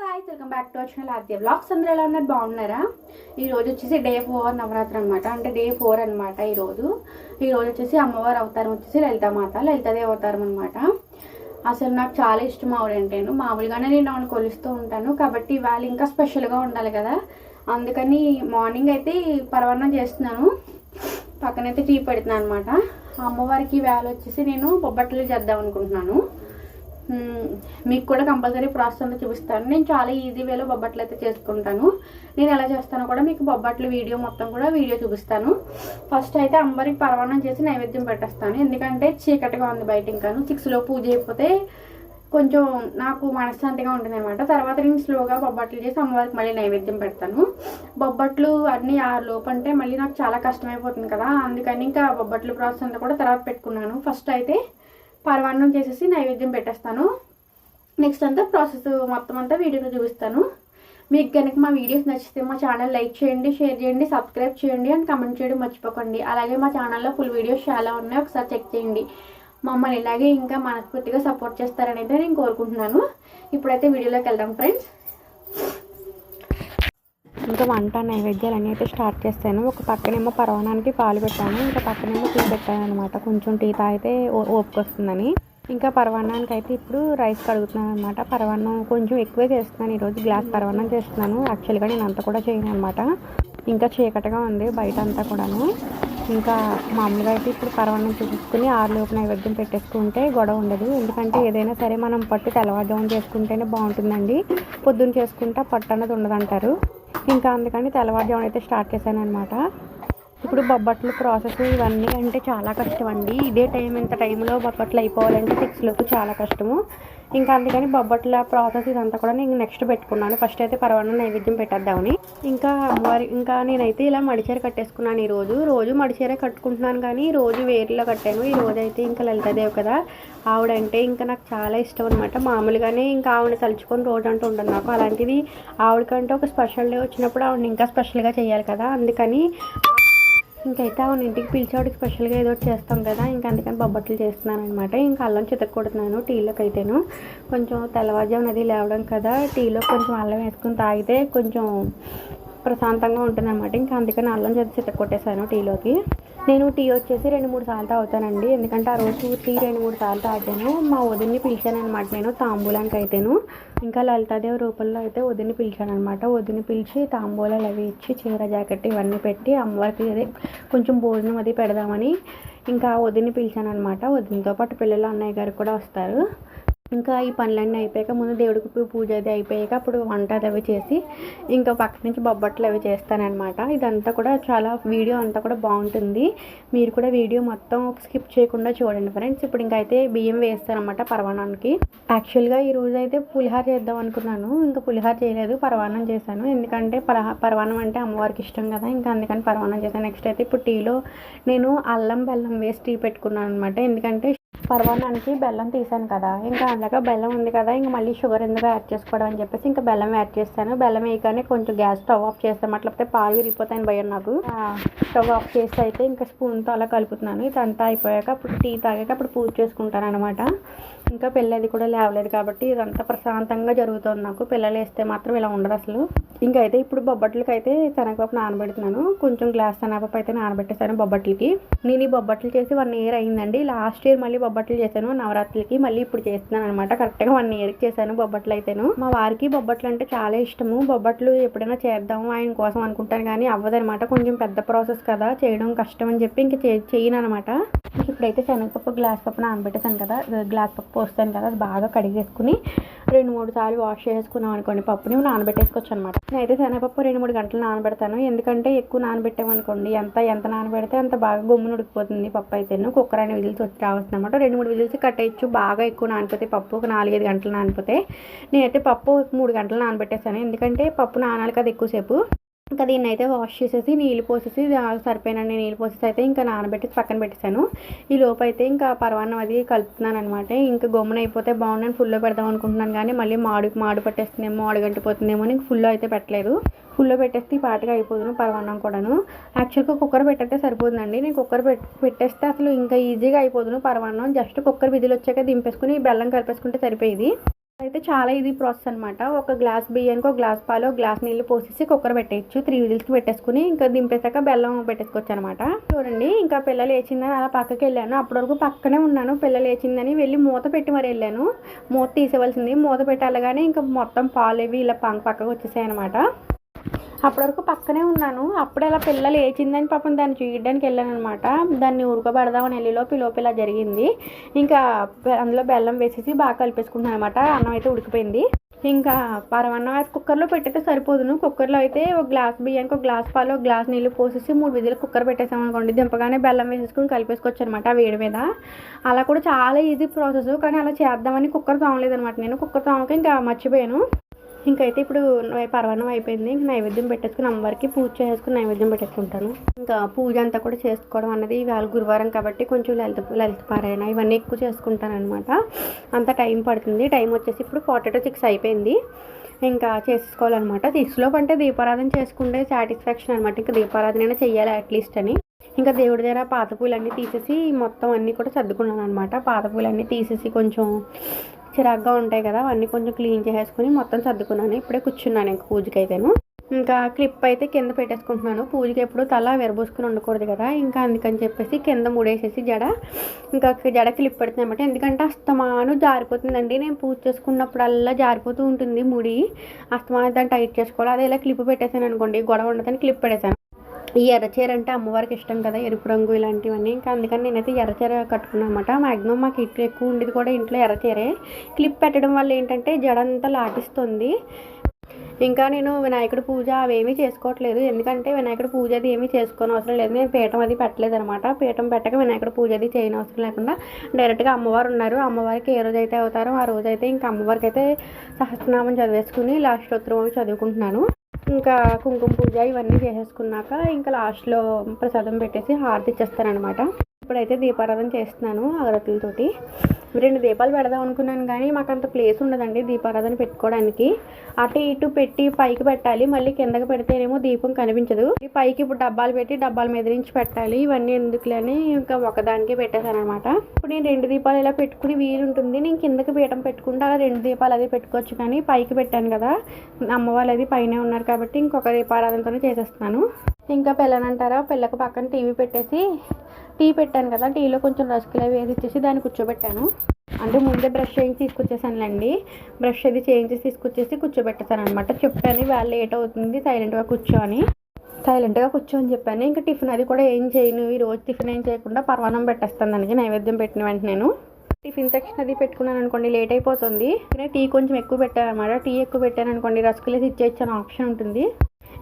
Guys welcome back to వచ్చిన ఆద్య blogs అందరూ ఎలా ఉన్నారు? బాగున్నారా? ఈరోజు వచ్చేసి డే ఫోర్ నవరాత్రి అనమాట అంటే డే ఫోర్ అనమాట ఈరోజు ఈరోజు ఈ రోజు వచ్చేసి అమ్మవారి అవతారం వచ్చేసి లలితామాత లలితాదేవి అవతారం అనమాట అసలు నాకు చాలా ఇష్టం ఆవిడంటేను మామూలుగానే నేను ఆవిడ కొలుస్తూ ఉంటాను. కాబట్టి ఇవాళ ఇంకా స్పెషల్గా ఉండాలి కదా. అందుకని మార్నింగ్ అయితే పరవన్నం చేస్తున్నాను. పక్కనైతే టీ పెడుతున్నాను అనమాట అమ్మవారికి వేళ వచ్చేసి నేను బొబ్బట్లు చేద్దాం అనుకుంటున్నాను. మీకు కూడా కంపల్సరీ ప్రాసెస్ అంతా చూపిస్తాను. నేను చాలా ఈజీ వేలో బొబ్బట్లు అయితే చేసుకుంటాను. నేను ఎలా చేస్తానో కూడా మీకు బొబ్బట్లు వీడియో మొత్తం కూడా వీడియో చూపిస్తాను. ఫస్ట్ అయితే అంబరికి పరమాన్నం చేసి నైవేద్యం పెట్టేస్తాను. ఎందుకంటే చీకటిగా ఉంది బయట ఇంకాను. సిక్స్లో పూజ అయిపోతే కొంచెం నాకు మనశ్శాంతిగా ఉంటుంది అనమాట తర్వాత నేను స్లోగా బొబ్బట్లు చేసి అమ్మవారికి మళ్ళీ నైవేద్యం పెడతాను. బొబ్బట్లు అన్నీ ఆరు లోపు అంటే మళ్ళీ నాకు చాలా కష్టమైపోతుంది కదా. అందుకని ఇంకా బొబ్బట్లు ప్రాసెస్ అంతా కూడా తర్వాత పెట్టుకున్నాను. ఫస్ట్ అయితే పరమాన్నం చేసేసి నైవేద్యం పెట్టేస్తాను. నెక్స్ట్ అంతా ప్రాసెస్ మొత్తం అంతా వీడియోలో చూపిస్తాను. మీకు కనుక మా వీడియోస్ నచ్చితే మా ఛానల్ లైక్ చేయండి షేర్ చేయండి సబ్స్క్రైబ్ చేయండి అండ్ కమెంట్ చేయడం మర్చిపోకండి. అలాగే మా ఛానల్లో ఫుల్ వీడియోస్ చాలా ఉన్నాయి ఒకసారి చెక్ చేయండి. మమ్మల్ని ఇలాగే ఇంకా మనస్ఫూర్తిగా సపోర్ట్ చేస్తారని అయితే నేను కోరుకుంటున్నాను. ఇప్పుడైతే వీడియోలోకి వెళ్దాం ఫ్రెండ్స్ ఇంకా వంట నైవేద్యాలు అన్నీ అయితే స్టార్ట్ చేస్తాను. ఒక పక్కనేమో పరవనానికి పాలు పెట్టాను. ఇంకా పక్కనేమో టీ పెట్టాను అనమాట కొంచెం టీ తాగితే ఓ- వస్తుందని ఇంకా పరవాన్నానికి అయితే ఇప్పుడు రైస్ కడుగుతున్నాను అనమాట పరవాన్నం కొంచెం ఎక్కువే చేస్తున్నాను. ఈరోజు గ్లాస్ పరవాన్నం చేస్తున్నాను. యాక్చువల్గా నేను అంత కూడా చేయను అనమాట ఇంకా చీకటిగా ఉంది బయట అంతా కూడాను. ఇంకా మామూలుగా అయితే ఇప్పుడు పరవాన్నం చూపించుకుని ఆరులోపు నైవేద్యం పెట్టేసుకుంటే గొడవ ఉండదు. ఎందుకంటే ఏదైనా సరే మనం పట్టు తెల్లవారుజామున చేసుకుంటేనే బాగుంటుందండి. పొద్దున్న చేసుకుంటే పట్టు అన్నది ఉండదంటారు. ఇంకా అందుకని తెల్లవారుజామున అయితే స్టార్ట్ చేశాను అనమాట ఇప్పుడు బొబ్బట్లు ప్రాసెస్ ఇవన్నీ అంటే చాలా కష్టం అండి. ఇదే టైం ఇంత టైంలో బొబ్బట్లు అయిపోవాలంటే సిక్స్లోకి చాలా కష్టము. ఇంకా అందుకని బొబ్బట్ల ప్రాసెస్ ఇదంతా కూడా నేను నెక్స్ట్ పెట్టుకున్నాను. ఫస్ట్ అయితే పర్వాలన్న నైవేద్యం పెట్టేద్దామని. ఇంకా అమ్మవారి ఇంకా నేనైతే ఇలా మడిచీర కట్టేసుకున్నాను ఈ రోజు రోజు కట్టుకుంటున్నాను కానీ రోజు వేరులో కట్టాను. ఈ రోజు అయితే ఇంకా లలితాదేవి కదా ఆవిడంటే ఇంకా నాకు చాలా ఇష్టం అనమాట మామూలుగానే ఇంకా ఆవిడ తలుచుకొని రోజు అంటూ ఉండను నాకు. అలాంటిది ఆవిడకంటే ఒక స్పెషల్ డే వచ్చినప్పుడు ఆవిడని ఇంకా స్పెషల్గా చేయాలి కదా. అందుకని ఇంకైతే ఆవిడ ఇంటికి పిలిచేవాడికి స్పెషల్గా ఏదో చేస్తాం కదా ఇంకా అందుకని బొబ్బట్లు చేస్తున్నాను అనమాట ఇంకా అల్లం చితక్కొడుతున్నాను టీలోకి అయితేను కొంచెం తెల్లవారుజామున అది లేవడం కదా టీలో కొంచెం అల్లం వేసుకుని తాగితే కొంచెం ప్రశాంతంగా ఉంటుంది అనమాట ఇంకా అందుకని అల్లం చేతి చిత్త కొట్టేశాను టీలోకి. నేను టీ వచ్చేసి రెండు మూడు సార్లు తాగుతానండి. ఎందుకంటే ఆ రోజు టీ రెండు మూడు సార్లు తాగాను. మా వదిన్ని పిలిచాను అనమాట నేను తాంబూలానికి అయితేను ఇంకా లలితాదేవి రూపంలో అయితే వదిని పిలిచాను అనమాట వదిని పిలిచి తాంబూలాలు అవి ఇచ్చి చీర జాకెట్ ఇవన్నీ పెట్టి అమ్మవారికి అదే కొంచెం భోజనం అది పెడదామని ఇంకా వదిని పిలిచాను అనమాట వదినతో పాటు పిల్లలు అన్నయ్య గారు కూడా వస్తారు. ఇంకా ఈ పనులన్నీ అయిపోయాక ముందు దేవుడికి పూజ అది అయిపోయాక అప్పుడు వంట అది అవి చేసి ఇంకా పక్క నుంచి బొబ్బట్లు అవి చేస్తానన్నమాట. ఇదంతా కూడా చాలా వీడియో అంతా కూడా బాగుంటుంది. మీరు కూడా వీడియో మొత్తం స్కిప్ చేయకుండా చూడండి ఫ్రెండ్స్. ఇప్పుడు ఇంకా అయితే బియ్యం వేస్తానమాట పరవాణానికి యాక్చువల్గా ఈ రోజు అయితే పులిహార చేద్దాం అనుకున్నాను. ఇంకా పులిహార చేయలేదు పరవాణం చేశాను. ఎందుకంటే పరహ అంటే అమ్మవారికి ఇష్టం కదా. ఇంకా అందుకని పరవాన్నం చేశాను. నెక్స్ట్ అయితే ఇప్పుడు టీలో నేను అల్లం బెల్లం వేసి టీ పెట్టుకున్నాను అనమాట ఎందుకంటే పర్వాణానికి బెల్లం తీసాను కదా. ఇంకా అందులో బెల్లం ఉంది కదా ఇంకా మళ్ళీ షుగర్ ఎందుకు యాడ్ చేసుకోవడం అని చెప్పేసి ఇంకా బెల్లం యాడ్ చేస్తాను. బెల్లం వేయగానే కొంచెం గ్యాస్ స్టవ్ ఆఫ్ చేస్తాను. అట్లయితే పాలు విరిగిపోతాయని భయం నాకు. స్టవ్ ఆఫ్ చేసి అయితే ఇంకా స్పూన్తో అలా కలుపుతున్నాను. ఇదంతా అయిపోయాక అప్పుడు టీ తాగాక అప్పుడు పూజ చేసుకుంటాను అనమాట ఇంకా పెళ్ళది కూడా లేవలేదు కాబట్టి ఇదంతా ప్రశాంతంగా జరుగుతుంది నాకు. పిల్లలు వేస్తే మాత్రం ఇలా ఉండదు అసలు. ఇంకైతే అయితే ఇప్పుడు బొబ్బట్లకి అయితే శనగపప్పు నానబెడుతున్నాను. కొంచెం గ్లాస్ శనగపప్పు అయితే నానబెట్టేశాను బొబ్బట్లకి. నేను ఈ బొబ్బట్లు చేసి వన్ ఇయర్ అయిందండి. లాస్ట్ ఇయర్ మళ్ళీ బొబ్బట్లు చేశాను నవరాత్రికి మళ్ళీ ఇప్పుడు చేస్తున్నాను అనమాట కరెక్ట్గా వన్ ఇయర్కి చేశాను బొబ్బట్లు అయితేను. మా వారికి బొబ్బట్లు అంటే చాలా ఇష్టము. బొబ్బట్లు ఎప్పుడైనా చేద్దాము ఆయన కోసం అనుకుంటాను కానీ అవ్వదనమాట కొంచెం పెద్ద ప్రాసెస్ కదా చేయడం కష్టం అని చెప్పి ఇంక చే- చేయను అనమాట ఇప్పుడైతే శనగపప్పు గ్లాస్ పప్పు నానబెట్టేశాను కదా గ్లాస్ పప్పు పోస్తాను కదా అది బాగా కడిగేసుకుని రెండు మూడు సార్లు వాష్ చేసుకున్నాం అనుకోండి పప్పుని నానబెట్టేసుకోవచ్చు అనమాట నేనైతే శనగపప్పు రెండు మూడు గంటలు నానబెడతాను. ఎందుకంటే ఎక్కువ నానబెట్టామనుకోండి ఎంత ఎంత నానబెడితే అంత బాగా గమ్మున ఉడికిపోతుంది పప్పు అయితేను. కుక్కర్ అనే విజిల్స్ వచ్చి రావచ్చు అనమాట రెండు మూడు విజిల్స్ కట్టేయచ్చు బాగా ఎక్కువ నానిపోతే పప్పు ఒక నాలుగైదు గంటలు నానిపోతే. నేనైతే పప్పు మూడు గంటలు నానబెట్టేసాను ఎందుకంటే పప్పు నానాలి కదా ఎక్కువసేపు. ఇంకా దీన్ని అయితే వాష్ చేసేసి నీళ్ళు పోసేసి సరిపోయినండి నీళ్ళు పోసేసి అయితే ఇంకా నానబెట్టి పక్కన పెట్టేశాను. ఈ లోపు అయితే ఇంకా పరవాన్నం అది కలుపుతున్నాను అనమాట ఇంకా గమ్మున అయిపోతే బాగున్నాను ఫుల్లో పెడదాం అనుకుంటున్నాను కానీ మళ్ళీ మాడు మాడు పట్టేస్తుందేమో అడుగంటిపోతుందేమో అని ఫుల్లో అయితే పెట్టలేదు. ఫుల్లో పెట్టేస్తే ఈ పాటగా అయిపోతుంది పరవాన్నం కూడాను. యాక్చువల్గా కుక్కర్ పెట్టేస్తే సరిపోతుందండి. నేను కుక్కర్ పెట్టేస్తే అసలు ఇంకా ఈజీగా అయిపోతుంది పరమాన్నం. జస్ట్ కుక్కర్ విధులు వచ్చాక దింపేసుకుని బెల్లం కలిపేసుకుంటే సరిపోయేది. అయితే చాలా ఈజీ ప్రాసెస్ అనమాట ఒక గ్లాస్ బియ్యానికి ఒక గ్లాస్ పాలు ఒక గ్లాస్ నీళ్ళు పోసేసి కుక్కర్ పెట్టేయచ్చు. త్రీ విజిల్స్కి పెట్టేసుకుని ఇంకా దింపేసాక బెల్లం పెట్టేసుకోవచ్చు అనమాట చూడండి ఇంకా పిల్ల లేచిందని అలా పక్కకి వెళ్ళాను. అప్పటి వరకు పక్కనే ఉన్నాను. పిల్ల లేచిందని వెళ్ళి మూత పెట్టి మరి వెళ్ళాను. మూత తీసేవలసింది మూత పెట్టాలగానే ఇంకా మొత్తం పాలు ఇవి ఇలా పక్క పక్కకు వచ్చేసాయి అనమాట అప్పటి వరకు పక్కనే ఉన్నాను. అప్పుడే అలా పిల్లలు లేచిందని పాపం దాన్ని చూడడానికి వెళ్ళాను అనమాట దాన్ని ఉడకబెడదామని వెళ్ళిలోపు లోపు ఇలా జరిగింది. ఇంకా అందులో బెల్లం వేసేసి బాగా కలిపేసుకుంటున్నాను అనమాట అన్నం అయితే ఉడికిపోయింది. ఇంకా పరమన్నం అయితే కుక్కర్లో పెట్టితే సరిపోదును. కుక్కర్లో అయితే ఒక గ్లాస్ బియ్యానికి ఒక గ్లాస్ పాలు ఒక గ్లాస్ నీళ్ళు పోసేసి మూడు విధులు కుక్కర్ పెట్టేసాం అనుకోండి. దింపగానే బెల్లం వేసేసుకుని కలిపేసుకోవచ్చు అనమాట వేడి మీద. అలా కూడా చాలా ఈజీ ప్రాసెస్. కానీ అలా చేద్దామని కుక్కర్ తోమలేదనమాట నేను. కుక్కర్ తోమక ఇంకా మర్చిపోయాను. ఇంకైతే ఇప్పుడు నై- అయిపోయింది. ఇంక నైవేద్యం పెట్టేసుకుని అమ్మవారికి పూజ చేసుకుని నైవేద్యం పెట్టేసుకుంటాను. ఇంకా పూజ అంతా కూడా చేసుకోవడం అన్నది ఇవాళ గురువారం కాబట్టి కొంచెం లలిత లలిత పారాయణ ఇవన్నీ ఎక్కువ చేసుకుంటాను అనమాట అంత టైం పడుతుంది. టైం వచ్చేసి ఇప్పుడు పొటాటో చిక్స్ సిక్స్ అయిపోయింది. ఇంకా చేసుకోవాలన్నమాట. సిక్స్లోపు అంటే దీపారాధన చేసుకుంటే సాటిస్ఫాక్షన్ అనమాట ఇంకా దీపారాధన చేయాలి అట్లీస్ట్ అని. ఇంకా దేవుడి దగ్గర పాత పూలన్నీ తీసేసి మొత్తం అన్నీ కూడా సర్దుకున్నాను అనమాట పాత పూలన్నీ తీసేసి కొంచెం చిరాగ్గా ఉంటాయి కదా అవన్నీ కొంచెం క్లీన్ చేసేసుకుని మొత్తం సర్దుకున్నాను. ఇప్పుడే కూర్చున్నాను ఇంకా పూజకైతేను. ఇంకా క్లిప్ అయితే కింద పెట్టేసుకుంటున్నాను. పూజకి ఎప్పుడు తల విరబోసుకుని ఉండకూడదు కదా ఇంకా అందుకని చెప్పేసి కింద ముడేసేసి జడ ఇంకా జడ క్లిప్ పెడుతుంది అనమాట ఎందుకంటే అస్తమాను జారిపోతుందండి. నేను పూజ చేసుకున్నప్పుడల్లా జారిపోతూ ఉంటుంది ముడి. అస్తమాను దాన్ని టైట్ చేసుకోవాలి. అదే ఇలా క్లిప్ పెట్టేసాను అనుకోండి గొడవ ఉండదని క్లిప్ పెట్టేశాను. ఈ ఎర్రచీర అంటే అమ్మవారికి ఇష్టం కదా ఎరుపు రంగు ఇలాంటివన్నీ. ఇంకా అందుకని నేనైతే ఎర్రచీర కట్టుకున్నాను అనమాట మాక్సిమం మాకు ఇట్లు ఎక్కువ ఉండేది కూడా ఇంట్లో ఎర్రచీరే. క్లిప్ పెట్టడం వల్ల ఏంటంటే జడంతా లాటిస్తుంది. ఇంకా నేను వినాయకుడి పూజ అవేమీ చేసుకోవట్లేదు. ఎందుకంటే వినాయకుడి పూజ అది ఏమీ చేసుకోని అవసరం లేదు. నేను పీఠం అది పెట్టలేదు అనమాట పీఠం పెట్టక వినాయకుడి పూజ అది చేయని అవసరం లేకుండా డైరెక్ట్గా అమ్మవారు ఉన్నారు. అమ్మవారికి ఏ రోజు అయితే అవుతారో ఆ రోజు అయితే ఇంకా అమ్మవారికి అయితే సహస్రనామం చదివేసుకుని లాస్ట్ ఉత్తరం చదువుకుంటున్నాను. ఇంకా కుంకుమ పూజ ఇవన్నీ చేసేసుకున్నాక ఇంకా లాస్ట్లో ప్రసాదం పెట్టేసి హారతి ఇచ్చేస్తానమాట ఇప్పుడైతే దీపారాధన చేస్తున్నాను అగరత్తులతోటి రెండు దీపాలు పెడదాం అనుకున్నాను కానీ మాకు అంత ప్లేస్ ఉండదండి దీపారాధన పెట్టుకోవడానికి. అటు ఇటు పెట్టి పైకి పెట్టాలి మళ్ళీ కిందకి పెడితేనేమో దీపం కనిపించదు. పైకి ఇప్పుడు డబ్బాలు పెట్టి డబ్బాల మీద నుంచి పెట్టాలి. ఇవన్నీ ఎందుకులని ఇంకా ఒకదానికే పెట్టేశాను అనమాట ఇప్పుడు నేను రెండు దీపాలు ఇలా పెట్టుకుని వీలు ఉంటుంది నేను కిందకి పీఠం పెట్టుకుంటే అలా రెండు దీపాలు అది పెట్టుకోవచ్చు కానీ పైకి పెట్టాను కదా. అమ్మవాళ్ళు అది పైనే ఉన్నారు కాబట్టి ఇంకొక దీపారాధనతోనే చేసేస్తున్నాను. ఇంకా పిల్లనంటారా పిల్లకు పక్కన టీవీ పెట్టేసి టీ పెట్టాను కదా టీలో కొంచెం రసగుల్లా వేసి ఇచ్చేసి దాన్ని కూర్చోబెట్టాను. అంటే ముందే బ్రష్ చేయించి తీసుకొచ్చేసానులేండి. బ్రష్ అది చేయించి తీసుకొచ్చేసి కూర్చోబెట్టేసాను అనమాట చెప్పాను ఇవాళ లేట్ అవుతుంది సైలెంట్గా కూర్చో అని. సైలెంట్గా కూర్చో అని చెప్పాను. ఇంకా టిఫిన్ అది కూడా ఏం చేయను. ఈ రోజు టిఫిన్ ఏం చేయకుండా పర్వాణం పెట్టేస్తాను. దానికి నైవేద్యం పెట్టిన వెంటనే నేను. టిఫిన్ సెక్షన్ అది పెట్టుకున్నాను అనుకోండి లేట్ అయిపోతుంది. టీ కొంచెం ఎక్కువ పెట్టాను అనమాట టీ ఎక్కువ పెట్టాను అనుకోండి రసగుల్లా ఇచ్చేయచ్చు ఆప్షన్ ఉంటుంది.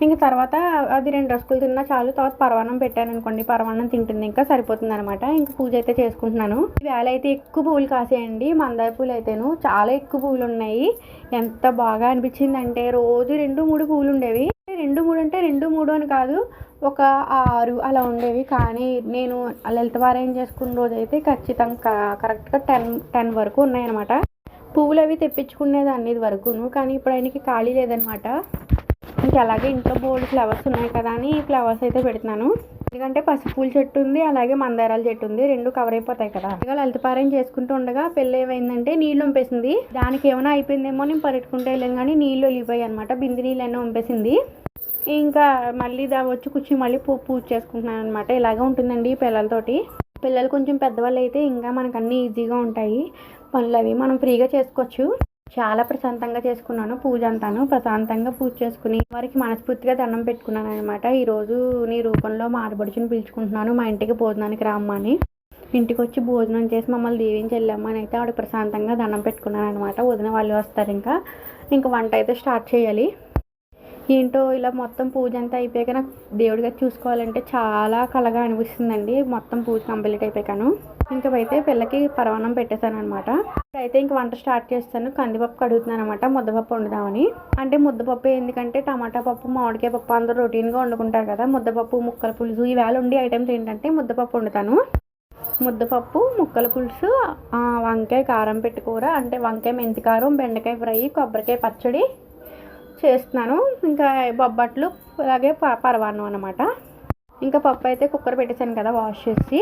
ఇంకా తర్వాత అది రెండు రసగులు తిన్నా చాలు తర్వాత పరవాన్నం పెట్టాను అనుకోండి పరవాన్నం తింటుంది ఇంకా సరిపోతుంది అనమాట ఇంకా పూజ అయితే చేసుకుంటున్నాను. వేళ అయితే ఎక్కువ పువ్వులు కాసేయండి మందార పూలు అయితేను. చాలా ఎక్కువ పువ్వులు ఉన్నాయి. ఎంత బాగా అనిపించింది అంటే రోజు రెండు మూడు పువ్వులు ఉండేవి. రెండు మూడు అంటే రెండు మూడు అని కాదు ఒక ఆరు అలా ఉండేవి. కానీ నేను లలిత వారాయం చేసుకున్న రోజు అయితే ఖచ్చితంగా కరెక్ట్గా టెన్ టెన్ వరకు ఉన్నాయన్నమాట పువ్వులు అవి తెప్పించుకునేదాన్ని ఇది వరకును. కానీ ఇప్పుడు ఆయనకి ఖాళీ లేదనమాట. ఇంకా అలాగే ఇంట్లో బోల్డ్ ఫ్లవర్స్ ఉన్నాయి కదా అని ఫ్లవర్స్ అయితే పెడుతున్నాను. ఎందుకంటే పసుపూల చెట్టు ఉంది అలాగే మందారాల చెట్టు ఉంది రెండు కవర్ అయిపోతాయి కదా. ఇక లలితపారాయణ చేసుకుంటూ ఉండగా పెళ్ళి ఏమైందంటే నీళ్ళు వంపేసింది. దానికి ఏమైనా అయిపోయిందేమో నేను పరిగెట్టుకుంటే వెళ్ళాను కానీ నీళ్ళు వెళ్ళిపోయాయి అనమాట బింది నీళ్ళు ఉంపేసింది వంపేసింది. ఇంకా మళ్ళీ దా వచ్చి కూర్చొని మళ్ళీ పూ పూజ చేసుకుంటున్నాను అనమాట ఇలాగే ఉంటుందండి పిల్లలతోటి. పిల్లలు కొంచెం పెద్దవాళ్ళు అయితే ఇంకా మనకు అన్నీ ఈజీగా ఉంటాయి. పనులు అవి మనం ఫ్రీగా చేసుకోవచ్చు. చాలా ప్రశాంతంగా చేసుకున్నాను పూజ అంతాను ప్రశాంతంగా పూజ చేసుకుని వారికి మనస్ఫూర్తిగా దండం పెట్టుకున్నాను అనమాట ఈరోజు నీ రూపంలో మా పిలుచుకుంటున్నాను. మా ఇంటికి భోజనానికి రామ్మని ఇంటికి వచ్చి భోజనం చేసి మమ్మల్ని దీవించి వెళ్ళామని అయితే ఆవిడ ప్రశాంతంగా దండం పెట్టుకున్నాను అనమాట వదిన వాళ్ళు వస్తారు ఇంకా. ఇంకా వంట అయితే స్టార్ట్ చేయాలి. ఏంటో ఇలా మొత్తం పూజ అంతా అయిపోయాక నాకు దేవుడిగా చూసుకోవాలంటే చాలా కలగా అనిపిస్తుందండి. మొత్తం పూజ కంప్లీట్ అయిపోయాను ఇంకా అయితే పిల్లకి పరవాన్నం పెట్టేశాను అనమాట అయితే ఇంక వంట స్టార్ట్ చేస్తాను. కందిపప్పు కడుగుతున్నాను అనమాట ముద్దపప్పు వండుదామని. అంటే ముద్దపప్పు ఎందుకంటే టమాటా పప్పు మామిడికాయ పప్పు అందరూ రొటీన్గా వండుకుంటారు కదా. ముద్దపప్పు ముక్కల పులుసు ఈవేళ ఉండే ఐటమ్స్ ఏంటంటే ముద్దపప్పు వండుతాను. ముద్దపప్పు ముక్కల పులుసు వంకాయ కారం పెట్టుకూర అంటే వంకాయ మెంతి కారం బెండకాయ ఫ్రై కొబ్బరికాయ పచ్చడి చేస్తున్నాను. ఇంకా బొబ్బట్లు అలాగే ప పరవాన్నం అనమాట ఇంకా పప్పు అయితే కుక్కర్ పెట్టేశాను కదా వాష్ చేసి.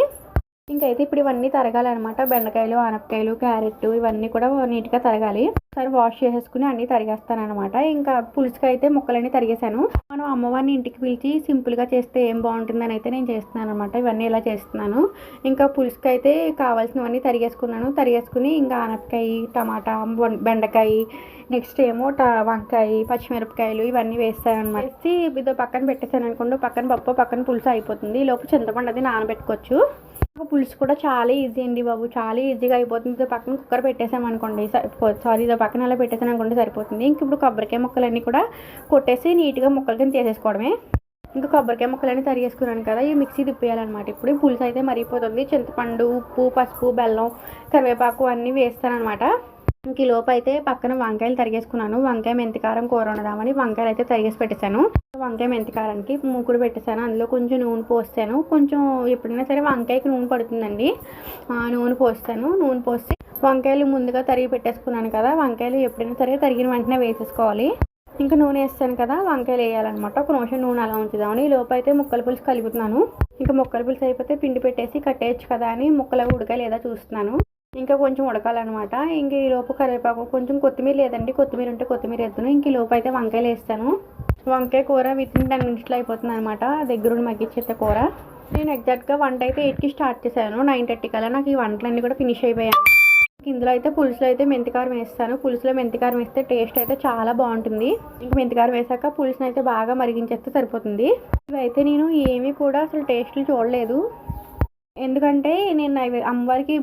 ఇంకైతే ఇప్పుడు ఇవన్నీ తరగాలన్నమాట. బెండకాయలు ఆనపకాయలు క్యారెట్ ఇవన్నీ కూడా నీట్గా తరగాలి. ఒకసారి వాష్ చేసేసుకుని అన్నీ తరిగేస్తానమాట ఇంకా పులుసుకి అయితే ముక్కలన్నీ తరిగేశాను. మనం అమ్మవారిని ఇంటికి పిలిచి సింపుల్గా చేస్తే ఏం బాగుంటుందని అయితే నేను చేస్తున్నాను అనమాట ఇవన్నీ ఇలా చేస్తున్నాను. ఇంకా పులుసుకి అయితే కావాల్సినవన్నీ తరిగేసుకున్నాను. తరిగేసుకుని ఇంకా ఆనపకాయ టమాటా బెండకాయ నెక్స్ట్ ఏమో ట వంకాయ పచ్చిమిరపకాయలు ఇవన్నీ వేస్తాను అనమాట వేసి ఇదో పక్కన పెట్టేసాను అనుకోండి. పక్కన పప్పు పక్కన పులుసు అయిపోతుంది. ఈ లోపు చింతపండు అది నానబెట్టుకోవచ్చు. పులుసు కూడా చాలా ఈజీ అండి బాబు. చాలా ఈజీగా అయిపోతుంది. ఇదో పక్కన కుక్కర్ పెట్టేసాం అనుకోండి. సారీ ఇదో పక్కన అలా పెట్టేసాను అనుకోండి సరిపోతుంది. ఇంక ఇప్పుడు కొబ్బరికాయ ముక్కలన్నీ కూడా కొట్టేసి నీట్గా ముక్కలు కింద తీసేసుకోవడమే. ఇంకా కొబ్బరికాయ ముక్కలన్నీ తరిగేసుకున్నాను కదా ఈ మిక్సీ తిప్పేయాలన్నమాట. ఇప్పుడు ఈ పులుసు అయితే మరిగిపోతుంది. చింతపండు ఉప్పు పసుపు బెల్లం కరివేపాకు అన్నీ వేస్తానన్నమాట. ఇంక లోపు అయితే పక్కన వంకాయలు తరిగేసుకున్నాను. వంకాయ మెంతికారం కూర వండదామని వంకాయలు అయితే తరిగేసి పెట్టేశాను. వంకాయ మెంతికారానికి మూకుడు పెట్టేశాను. అందులో కొంచెం నూనె పోస్తాను. కొంచెం ఎప్పుడైనా సరే వంకాయకి నూనె పడుతుందండి. నూనె పోస్తాను. నూనె పోసి వంకాయలు ముందుగా తరిగి పెట్టేసుకున్నాను కదా. వంకాయలు ఎప్పుడైనా సరే తరిగిన వెంటనే వేసేసుకోవాలి. ఇంకా నూనె వేస్తాను కదా. వంకాయలు వేయాలన్నమాట. ఒక నిమిషం నూనె అలా ఉంచుదామని ఈ లోపు అయితే ముక్కల పులుసు కలుపుతున్నాను. ఇంకా ముక్కల పులుసు అయిపోతే పిండి పెట్టేసి కట్టేయచ్చు కదా అని ముక్కలు ఉడకాయ లేదా చూస్తున్నాను. ఇంకా కొంచెం ఉడకాలన్నమాట. ఇంక ఈ లోపు కరివేపాకు కొంచెం కొత్తిమీర లేదండి. కొత్తిమీర ఉంటే కొత్తిమీర వేస్తాను ఇంక ఈ లోపు అయితే వంకాయలు వేస్తాను. వంకాయ కూర విత్ ఇన్ టెన్ మినిట్స్లో అయిపోతుంది అనమాట దగ్గరుండి మగ్గిచ్చేస్తే కూర. నేను ఎగ్జాక్ట్గా వంట అయితే ఎయిట్కి స్టార్ట్ చేశాను. నైన్ థర్టీ కల్లా నాకు ఈ వంటలన్నీ కూడా ఫినిష్ అయిపోయాయి. ఇందులో అయితే పులుసులో అయితే మెంతికారం వేస్తాను. పులుసులో మెంతికారం వేస్తే టేస్ట్ అయితే చాలా బాగుంటుంది. ఇంకా మెంతికారం వేసాక పులుసుని అయితే బాగా మరిగించేస్తే సరిపోతుంది. ఇవైతే నేను ఏమీ కూడా అసలు టేస్ట్లు చూడలేదు. ఎందుకంటే నేను అమ్మవారికి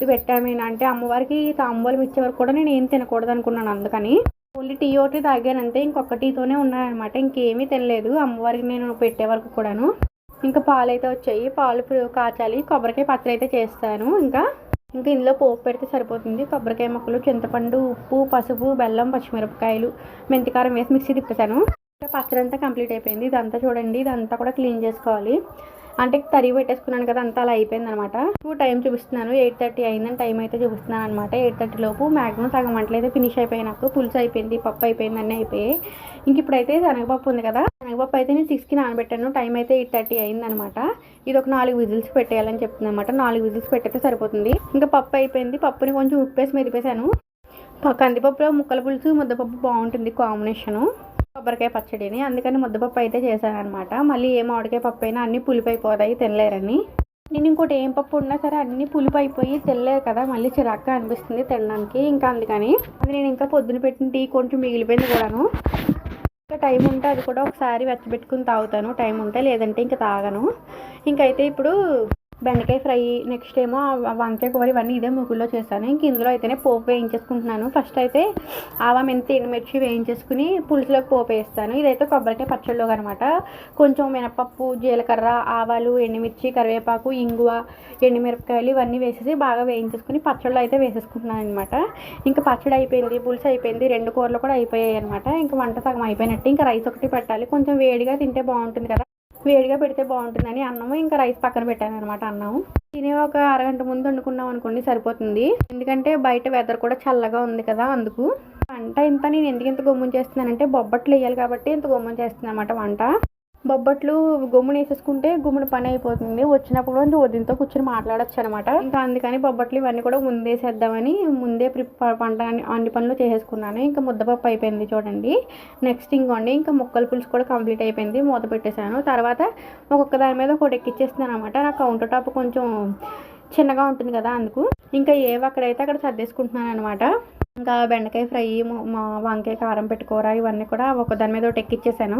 బొ- పెట్టాము అంటే అమ్మవారికి తాంబూలం ఇచ్చే వరకు కూడా నేను ఏం తినకూడదు అనుకున్నాను అందుకని. ఓన్లీ టీ ఒకటి తాగానంతే ఇంకొక టీతోనే ఉన్నానమాట ఇంకేమీ తినలేదు. అమ్మవారికి నేను పెట్టే వరకు కూడాను. ఇంకా పాలు అయితే వచ్చాయి. పాలు కాచాలి. కొబ్బరికాయ పచ్చడి అయితే చేస్తాను. ఇంకా ఇంకా ఇందులో పోపు పెడితే సరిపోతుంది. కొబ్బరికాయ ముక్కలు చింతపండు ఉప్పు పసుపు బెల్లం పచ్చిమిరపకాయలు మెంతికారం వేసి మిక్సీ తిప్పేశాను. ఇంకా పచ్చడి అంతా కంప్లీట్ అయిపోయింది. ఇదంతా చూడండి. ఇదంతా కూడా క్లీన్ చేసుకోవాలి. అంటే తరిగి పెట్టేసుకున్నాను కదా అంతా అలా అయిపోయింది అనమాట టూ టైం చూపిస్తున్నాను. ఎయిట్ థర్టీ అయిందని టైం అయితే చూపిస్తున్నాను అనమాట ఎయిట్ థర్టీ లోపు మ్యాక్సిమం సగం వంటలు అయితే ఫినిష్ అయిపోయాయి నాకు పులుసు అయిపోయింది పప్పు అయిపోయింది అన్నీ అయిపోయాయి. ఇంక ఇప్పుడైతే శనగపప్పు ఉంది కదా శనగపప్పు అయితే నేను సిక్స్కి నానబెట్టాను. టైం అయితే ఎయిట్ థర్టీ అయిందనమాట ఇది ఒక నాలుగు విజిల్స్ పెట్టేయాలని చెప్తుంది అనమాట నాలుగు విజిల్స్ పెట్టయితే సరిపోతుంది. ఇంకా పప్పు అయిపోయింది. పప్పుని కొంచెం ఉప్పేసి మెదిపేశాను. కందిపప్పులో ముక్కల పులుసు ముద్దపప్పు బాగుంటుంది కాంబినేషను. కొబ్బరికాయ పచ్చడిని. అందుకని ముద్దపప్పు అయితే చేశాను అనమాట మళ్ళీ ఏ మామిడికాయ పప్పు అయినా అన్నీ పులిపు అయిపోతాయి తినలేరని. నేను ఇంకోటి ఏం పప్పు ఉన్నా సరే అన్నీ పులిపు అయిపోయి తినలేరు కదా మళ్ళీ చిరాగ్గా అనిపిస్తుంది తినడానికి. ఇంకా అందుకని అది నేను ఇంకా పొద్దున పెట్టిన టీ కొంచెం మిగిలిపోయింది కూడాను. ఇంకా టైం ఉంటే అది కూడా ఒకసారి వెచ్చబెట్టుకుని తాగుతాను. టైం ఉంటే లేదంటే ఇంకా తాగను. ఇంకైతే ఇప్పుడు బెండకాయ ఫ్రై నెక్స్ట్ ఏమో వంకాయ కూర ఇవన్నీ ఇదే ముగ్గుల్లో చేశాను ఇంక ఇందులో అయితేనే పోపు వేయించేసుకుంటున్నాను. ఫస్ట్ అయితే ఆవా మెంతి ఎండుమిర్చి వేయించేసుకుని పులుసులోకి పోపు వేస్తాను. ఇదైతే కొబ్బరికాయ పచ్చళ్ళు అనమాట కొంచెం మినపప్పు జీలకర్ర ఆవాలు ఎండుమిర్చి కరివేపాకు ఇంగువ ఎండుమిరపకాయలు ఇవన్నీ వేసేసి బాగా వేయించేసుకుని పచ్చళ్ళు అయితే వేసేసుకుంటున్నాను అనమాట ఇంకా పచ్చడి అయిపోయింది పులుసు అయిపోయింది. రెండు కూరలు కూడా అయిపోయాయి అనమాట ఇంకా వంట సగం అయిపోయినట్టు. ఇంకా రైస్ ఒకటి పెట్టాలి. కొంచెం వేడిగా తింటే బాగుంటుంది కదా. వేడిగా పెడితే బాగుంటుందని అన్నము ఇంకా రైస్ పక్కన పెట్టాను అనమాట అన్నం తినే ఒక అరగంట ముందు వండుకున్నాం అనుకోండి సరిపోతుంది. ఎందుకంటే బయట వెదర్ కూడా చల్లగా ఉంది కదా అందుకు. వంట ఇంత నేను ఎందుకు ఇంత గమ్మున చేస్తున్నానంటే బొబ్బట్లు వేయాలి కాబట్టి ఇంత గమ్మున చేస్తున్నాను అనమాట వంట. బొబ్బట్లు గమ్మున వేసేసుకుంటే గుమ్మున పని అయిపోతుంది. వచ్చినప్పుడు కొంచెం వదినతో కూర్చొని మాట్లాడచ్చు అనమాట ఇంకా అందుకని బొబ్బట్లు ఇవన్నీ కూడా ముందేసేద్దామని ముందే ప్రిప వంట అన్ని అన్ని పనులు చేసేసుకున్నాను. ఇంకా ముద్దపప్పు అయిపోయింది చూడండి. నెక్స్ట్ ఇంకోండి. ఇంకా ముక్కల పులుసు కూడా కంప్లీట్ అయిపోయింది. మూత పెట్టేశాను. తర్వాత ఒక్కొక్క దాని మీద ఒకటి ఎక్కిచ్చేస్తున్నాను అనమాట నా కౌంటర్ టాప్ కొంచెం చిన్నగా ఉంటుంది కదా అందుకు. ఇంకా ఏవి అక్కడైతే అక్కడ సర్దేసుకుంటున్నాను అనమాట ఇంకా బెండకాయ ఫ్రై మా వంకాయ కారం పెట్టుకోరా ఇవన్నీ కూడా ఒక దాని మీద ఒకటి ఎక్కిచ్చేసాను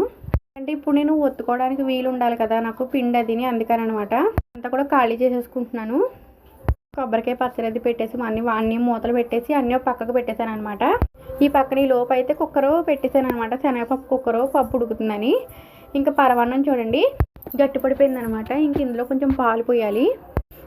అంటే ఇప్పుడు నేను ఒత్తుకోవడానికి వీలు ఉండాలి కదా నాకు పిండి అదిని అందుకని అనమాట అంతా కూడా ఖాళీ చేసేసుకుంటున్నాను. కొబ్బరికాయ పచ్చడి అది పెట్టేసి అన్ని అన్ని మూతలు పెట్టేసి అన్నీ పక్కకు పెట్టేశాను అనమాట ఈ పక్కన ఈ లోపు అయితే కుక్కరు పెట్టేశాను అనమాట శనగపప్పు కుక్కరు పప్పు ఉడుకుతుందని. ఇంకా పరవన్నం చూడండి. గట్టి పడిపోయింది అనమాట ఇంక ఇందులో కొంచెం పాలు పోయాలి.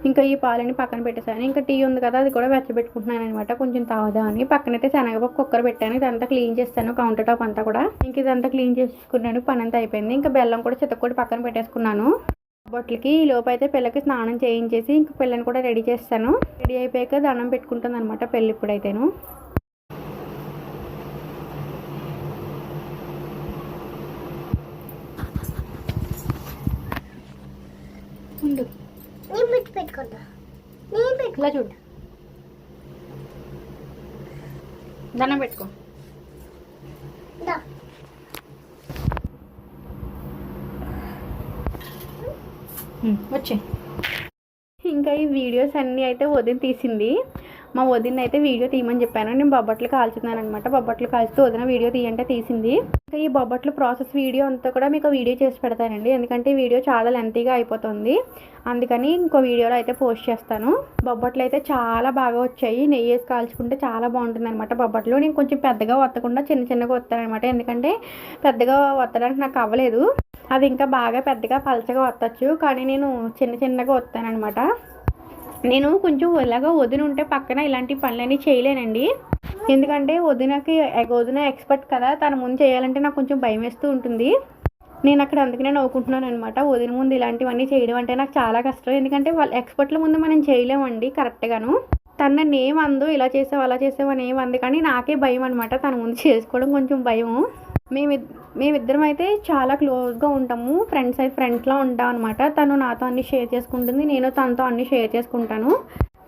ఇంకా ఈ పాలని పక్కన పెట్టేశాను. ఇంకా టీ ఉంది కదా అది కూడా వెచ్చబెట్టుకుంటున్నాను అనమాట కొంచెం తాగుదామని పక్కనైతే శనగపప్పు కుక్కర్ పెట్టాను. ఇదంతా క్లీన్ చేస్తాను కౌంటర్ టాప్ అంతా కూడా. ఇంక ఇదంతా క్లీన్ చేసుకున్నాను. పని అంతా అయిపోయింది. ఇంకా బెల్లం కూడా చితక్కొట్టి పక్కన పెట్టేసుకున్నాను. బొట్లకి ఈ లోపు అయితే పిల్లకి స్నానం చేయించేసి ఇంక పిల్లని కూడా రెడీ చేస్తాను. రెడీ అయిపోయాక దండం పెట్టుకుంటుంది అనమాట పెళ్ళి ఇప్పుడైతేను ఉండు నేను ముట్టు పెట్టుకో పెట్టుకుంటా ఇలా చూడు. దండం పెట్టుకో. వచ్చే. ఇంకా ఈ వీడియోస్ అన్నీ అయితే వదిన తీసింది. మా వదిన అయితే వీడియో తీయమని చెప్పాను. నేను బొబ్బట్లు కాల్చుతున్నాను అనమాట బొబ్బట్లు కాల్చుతూ వదిన వీడియో తీయంటే తీసింది. ఇంకా ఈ బొబ్బట్లు ప్రాసెస్ వీడియో అంతా కూడా మీకు వీడియో చేసి పెడతానండి. ఎందుకంటే వీడియో చాలా లెంతీగా అయిపోతుంది. అందుకని ఇంకో వీడియోలో అయితే పోస్ట్ చేస్తాను. బొబ్బట్లు అయితే చాలా బాగా వచ్చాయి. నెయ్యి వేసి కాల్చుకుంటే చాలా బాగుంటుంది అనమాట బొబ్బట్లు. నేను కొంచెం పెద్దగా వత్తకుండా చిన్న చిన్నగా వస్తానమాట ఎందుకంటే పెద్దగా వత్తడానికి నాకు అవ్వలేదు. అది ఇంకా బాగా పెద్దగా పలచగా వత్తచ్చు. కానీ నేను చిన్న చిన్నగా వస్తానమాట నేను కొంచెం ఇలాగ వదిన ఉంటే పక్కన ఇలాంటి పనులన్నీ చేయలేనండి. ఎందుకంటే వదినకి వదిన ఎక్స్పర్ట్ కదా తన ముందు చేయాలంటే నాకు కొంచెం భయం వేస్తూ ఉంటుంది. నేను అక్కడ అందుకనే నవ్వుకుంటున్నాను అనమాట వదిన ముందు ఇలాంటివన్నీ చేయడం అంటే నాకు చాలా కష్టం. ఎందుకంటే వాళ్ళ ఎక్స్పర్ట్ల ముందు మనం చేయలేమండి కరెక్ట్గాను తన నన్ను ఏమందు ఇలా చేసావు అలా చేసావు అని ఏమంది కానీ నాకే భయం అనమాట తన ముందు చేసుకోవడం కొంచెం భయం మేము మేమిద్దరం అయితే చాలా క్లోజ్గా ఉంటాము. ఫ్రెండ్స్ అయితే ఫ్రెండ్స్లా ఉంటాం అనమాట తను నాతో అన్ని షేర్ చేసుకుంటుంది నేను తనతో అన్ని షేర్ చేసుకుంటాను.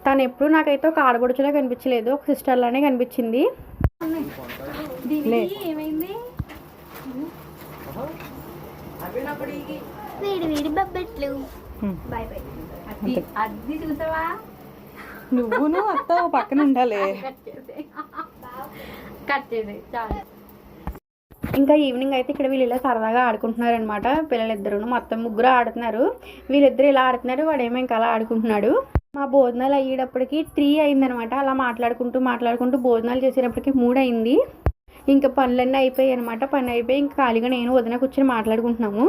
తను ఎప్పుడు నాకైతే ఒక ఆడపడుచులా కనిపించలేదు ఒక సిస్టర్లానే కనిపించింది. ఏమైంది వేడి వేడి బొబ్బట్లు. బాయ్ బాయ్ అది అది చూసావా? నువ్వును అత్త పక్కన ఉండాలి. కట్ చేసి కట్ చేసి చాలు. ఇంకా ఈవినింగ్ అయితే ఇక్కడ వీళ్ళు ఇలా సరదాగా ఆడుకుంటున్నారు అనమాట పిల్లలిద్దరు మొత్తం ముగ్గురు ఆడుతున్నారు. వీళ్ళిద్దరు ఇలా ఆడుతున్నారు వాడేమో ఇంకా అలా ఆడుకుంటున్నాడు. మా భోజనాలు అయ్యేటప్పటికి త్రీ అయిందనమాట. అలా మాట్లాడుకుంటూ మాట్లాడుకుంటూ భోజనాలు చేసేటప్పటికి మూడు అయింది. ఇంకా పనులన్నీ అయిపోయాయి అనమాట పని అయిపోయి ఇంకా ఖాళీగా నేను వదిన కూర్చొని మాట్లాడుకుంటున్నాము.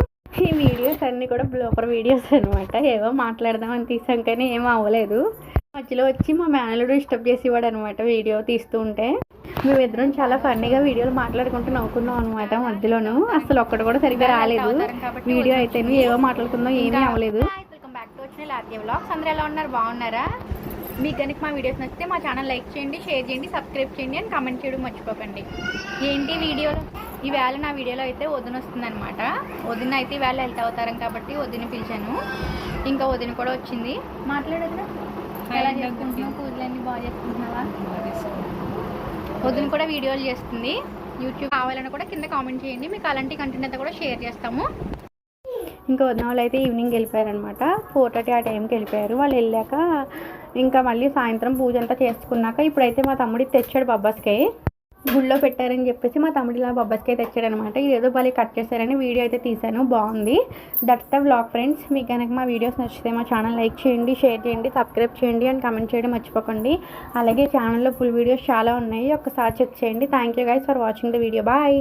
ఈ వీడియోస్ అన్నీ కూడా బ్లోపర్ వీడియోస్ అనమాట ఏవో మాట్లాడదామని తీసాం కానీ ఏం అవ్వలేదు. మధ్యలో వచ్చి మా మేనలుడు డిస్టర్బ్ చేసేవాడు అనమాట వీడియో తీస్తూ ఉంటే. మేమిద్దరం చాలా ఫన్నీగా వీడియోలు మాట్లాడుకుంటూ నవ్వుకున్నాం అనమాట మధ్యలోను. అసలు ఒక్కటి కూడా సరిగ్గా రాలేదు. వీడియో అయితే ఏవో మాట్లాడుకుందాం ఏమీ అవ్వలేదు. వచ్చిన లాత్య వ్లాగ్స్. అందరూ ఎలా ఉన్నారు? బాగున్నారా? మీకు కనుక మా వీడియోస్ నచ్చితే మా ఛానల్ లైక్ చేయండి షేర్ చేయండి సబ్స్క్రైబ్ చేయండి అని కామెంట్ చేయడం మర్చిపోకండి. ఏంటి వీడియోలో? ఈవేళ నా వీడియోలో అయితే వదిన వస్తుందన్నమాట. వదిన అయితే ఈవేళ హెల్త్ అవుతారం కాబట్టి వదిన పిలిచాను. ఇంకా వదిన కూడా వచ్చింది. మాట్లాడదురా. ఎలా చేసుకుంటున్నావు? పూజలన్నీ బాగా చేసుకుంటున్నావా? వదిన కూడా వీడియోలు చేస్తుంది. యూట్యూబ్ కావాలని కూడా కింద కామెంట్ చేయండి. మీకు అలాంటి కంటెంట్ అంతా కూడా షేర్ చేస్తాము. ఇంకా వదిన వాళ్ళు అయితే ఈవినింగ్ వెళ్ళిపోయారనమాట. ఫోర్ థర్టీ ఆ టైంకి వెళ్ళిపోయారు. వాళ్ళు వెళ్ళాక ఇంకా మళ్ళీ సాయంత్రం పూజ అంతా చేసుకున్నాక ఇప్పుడైతే మా తమ్ముడికి తెచ్చాడు బొబ్బాస్కాయ గుళ్ళో పెట్టారని చెప్పేసి మా తమ్ముడు ఇలా బొబ్బస్కాయ తెచ్చాడనమాట. ఇదేదో భలే కట్ చేశారని వీడియో అయితే తీశాను. బాగుంది. దట్స్ ద వ్లాగ్ ఫ్రెండ్స్ మీకు కనుక మా వీడియోస్ నచ్చితే మా ఛానల్ లైక్ చేయండి షేర్ చేయండి సబ్స్క్రైబ్ చేయండి అండ్ కమెంట్ చేయడం మర్చిపోకండి. అలాగే ఛానల్లో ఫుల్ వీడియోస్ చాలా ఉన్నాయి. ఒకసారి చెక్ చేయండి. Thank you guys for watching the video bye